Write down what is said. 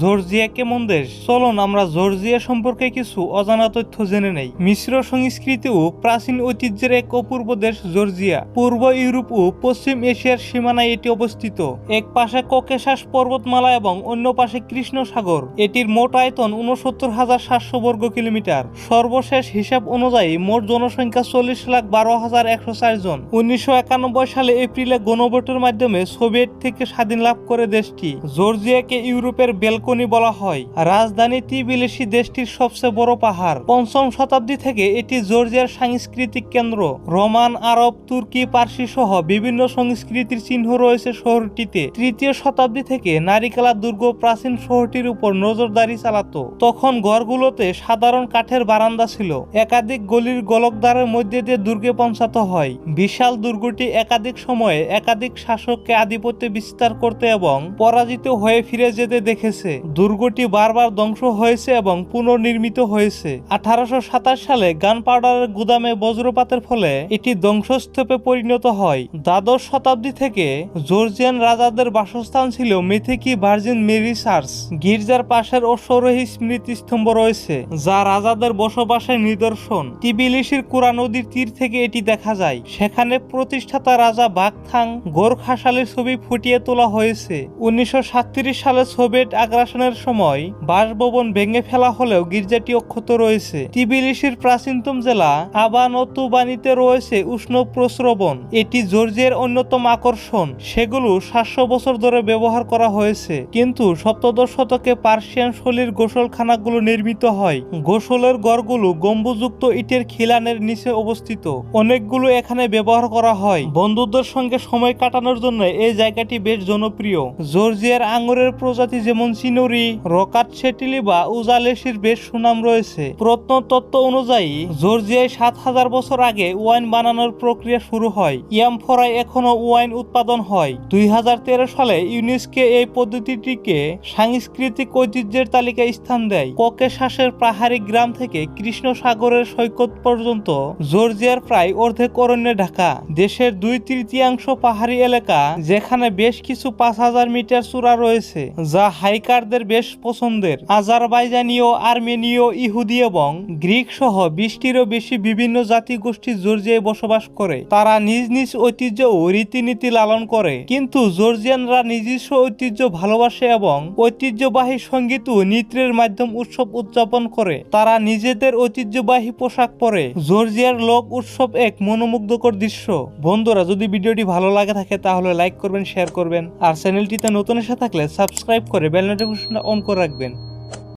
Georgia কেমন দেশ? চলুন, আমরা জর্জিয়া সম্পর্কে কিছু অজানা তথ্য জেনে নেই। মিশ্র সংস্কৃতি ও প্রাচীন ঐতিহ্যের এক অপূর্ব দেশ জর্জিয়া। পূর্ব ইউরোপ ও পশ্চিম এশিয়ার সীমানায় এটি অবস্থিত। এক পাশে ককেশাস পর্বতমালা এবং অন্য পাশে কৃষ্ণ সাগর এটির মোট আয়তন উনসত্তর হাজার সাতশো বর্গ কিলোমিটার। সর্বশেষ হিসাব অনুযায়ী মোট জনসংখ্যা চল্লিশ লাখ বারো হাজার একশো চার জন। উনিশশো একানব্বই সালে এপ্রিলে গণভোটের মাধ্যমে সোভিয়েত থেকে স্বাধীন লাভ করে দেশটি। জর্জিয়াকে ইউরোপের বেলকনি বলা হয়। রাজধানী তিবিলিসি দেশটির সবচেয়ে বড় পাহাড়। পঞ্চম শতাব্দী থেকে এটি জর্জিয়ার সাংস্কৃতিক কেন্দ্র। রোমান, আরব, তুর্কি, পার্সি সহ বিভিন্ন সংস্কৃতির চিহ্ন রয়েছে শহরটিতে। তৃতীয় শতাব্দী থেকে নারিকেলা দুর্গ প্রাচীন শহরটির উপর নজরদারি চালাত। তখন ঘরগুলোতে সাধারণ কাঠের বারান্দা ছিল। একাধিক গলির গোলকদ্বারের মধ্যে দিয়ে দুর্গে পৌঁছাতে হয়। বিশাল দুর্গটি একাধিক সময়ে একাধিক শাসককে আধিপত্য বিস্তার করতে এবং পরাজিত হয়ে ফিরে যেতে দেখেছে। দুর্গটি বারবার ধ্বংস হয়েছে এবং পুনর্নির্মিত হয়েছে। আঠারোশো সাতাশ সালে গান পাউডারের গুদামে বজ্রপাতের ফলে এটি ধ্বংসস্তূপে পরিণত হয়। দ্বাদশ শতাব্দী থেকে জর্জিয়ান রাজাদের বাসস্থান ছিল মেথিকি ভার্জিন মেরি চার্চ গির্জার পাশের অশ্বরোহী স্মৃতিস্তম্ভ রয়েছে, যা রাজাদের বসবাসের নিদর্শন। তিবিলিসির কুরা নদীর তীর থেকে এটি দেখা যায়। সেখানে প্রতিষ্ঠাতা রাজা বাগথাং গোরখাশালের ছবি ফুটিয়ে তোলা হয়েছে। উনিশশো সালে সোভিয়েত আগ্রাসনের সময় বাসভবন ভেঙে ফেলা হলেও গির্জাটি অক্ষত রয়েছে। তিবিলিসির প্রাচীনতম জেলা আবানতুবানিতে রয়েছে উষ্ণ প্রস্রবণ। এটি জর্জিয়ার অন্যতম আকর্ষণ। সেগুলো সাতশো বছর ধরে ব্যবহার করা হয়েছে। কিন্তু সপ্তদশ শতকে পার্সিয়ান শৈলীর গোসলখানাগুলো নির্মিত হয়। গোসলের গড়গুলো গম্বুযুক্ত ইটের খিলানের নিচে অবস্থিত। অনেকগুলো এখানে ব্যবহার করা হয়। বন্ধুদের সঙ্গে সময় কাটানোর জন্য এই জায়গাটি বেশ জনপ্রিয়। জর্জিয়ার আঙুরের প্রজাতি যেমন চিনুরি রকাট সেটিলি বা উজালেসির বেশ সুনাম রয়েছে। প্রত্নতত্ত্ব অনুযায়ী, জর্জিয়ায় সাত হাজার বছর আগে ওয়াইন বানানোর প্রক্রিয়া শুরু হয়। ইয়ামফরায় এখনও ওয়াইন উৎপাদন হয়। দুই সালে ইউনেস্কো এই পদ্ধতিটিকে সাংস্কৃতিক ঐতিহ্যের তালিকায় স্থান দেয়। ককেশাসের পাহাড়ি গ্রাম থেকে কৃষ্ণ সাগরের সৈকত পর্যন্ত জর্জিয়ার প্রায় অর্ধেক অরণ্যে ঢাকা। দেশের দুই তৃতীয়াংশ পাহাড়ি এলাকা, যেখানে বেশ কিছু পাঁচ হাজার মিটার চূড়া রয়েছে, যা হাইকারদের বেশ পছন্দের। আজারবাইজানীয়, আর্মেনীয়, ইহুদি এবং গ্রিক সহ বিশটিরও বেশি বিভিন্ন জাতিগোষ্ঠী জর্জিয়ায় বসবাস করে। তারা নিজ নিজ ঐতিহ্য ও রীতিনীতি লালন করে। কিন্তু জর্জিয়ানরা নিজস্ব ঐতিহ্য ভালোবাসে এবং ঐতিহ্যবাহী সংগীত ও নৃত্যের মাধ্যম উৎসব উদযাপন করে। তারা নিজেদের ঐতিহ্যবাহী পোশাক পরে। জর্জিয়ার লোক উৎসব এক মনোমুগ্ধকর দৃশ্য। বন্ধুরা, যদি ভিডিওটি ভালো লাগে থাকে, তাহলে লাইক করবেন শেয়ার করবেন। আর চ্যানেলটিতে নতুন এসে থাকলে সাবস্ক্রাইব করে বেল নোটিফিকেশনটা অন করে রাখবেন।